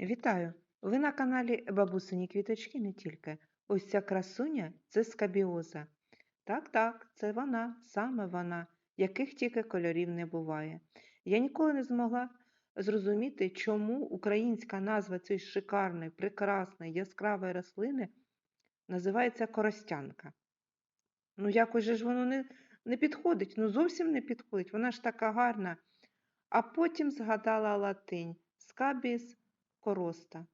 Вітаю! Ви на каналі Бабусині квіточки не тільки. Ось ця красуня це скабіоза. Так, так, це вона, саме вона, яких тільки кольорів не буває. Я ніколи не змогла зрозуміти, чому українська назва цієї шикарної, прекрасної, яскравої рослини називається коростянка. Ну, якось ж воно не, не підходить, ну зовсім не підходить, вона ж така гарна. А потім згадала латинь скабіс короста.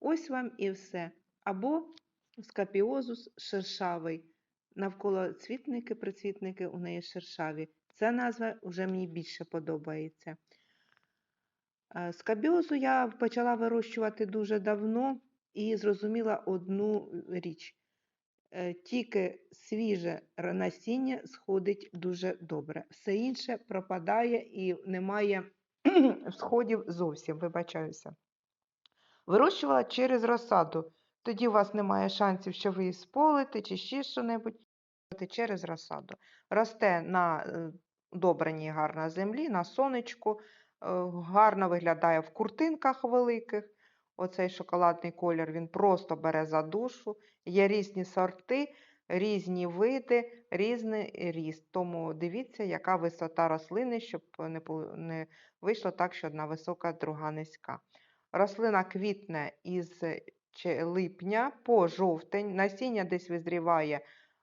Ось вам і все. Або скапіозус шершавий. Навколо цвітники, прицвітники у неї шершаві. Ця назва вже мені більше подобається. Е, Скабіозу я почала вирощувати дуже давно і зрозуміла одну річ. Е, Тільки свіже насіння сходить дуже добре. Все інше пропадає і немає сходів зовсім, вибачаюся. Вирощувала через розсаду. Тоді у вас немає шансів, що ви її сполите чи ще що-небудь. Через розсаду. Росте на е, добраній гарна землі, на сонечку, е, гарно виглядає в куртинках великих. Оцей шоколадний колір він просто бере за душу. Є різні сорти, різні види, різний ріст. Тому дивіться, яка висота рослини, щоб не вийшло так, що одна висока, друга низька. Рослина квітне із липня по жовтень, насіння десь визріває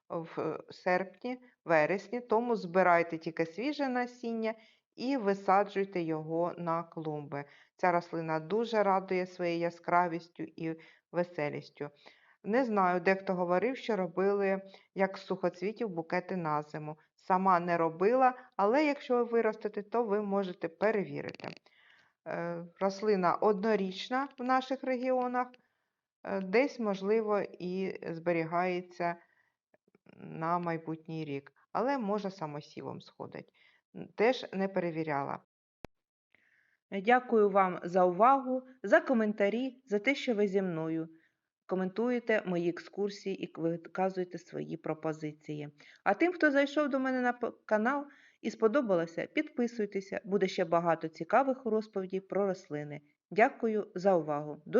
в серпні, вересні, тому збирайте тільки свіже насіння і висаджуйте його на клумби. Ця рослина дуже радує своєю яскравістю і веселістю. Не знаю, дехто говорив, що робили як з сухоцвітів букети на зиму. Сама не робила, але якщо ви виростете, то ви можете перевірити. Е, Рослина однорічна в наших регіонах, е, десь, можливо, і зберігається на майбутній рік, але може самосівом сходить. Теж не перевіряла. Дякую вам за увагу, за коментарі, за те, що ви зі мною. Коментуєте мої екскурсії і виказуєте свої пропозиції. А тим, хто зайшов до мене на канал і сподобалося, підписуйтеся, буде ще багато цікавих розповідей про рослини. Дякую за увагу.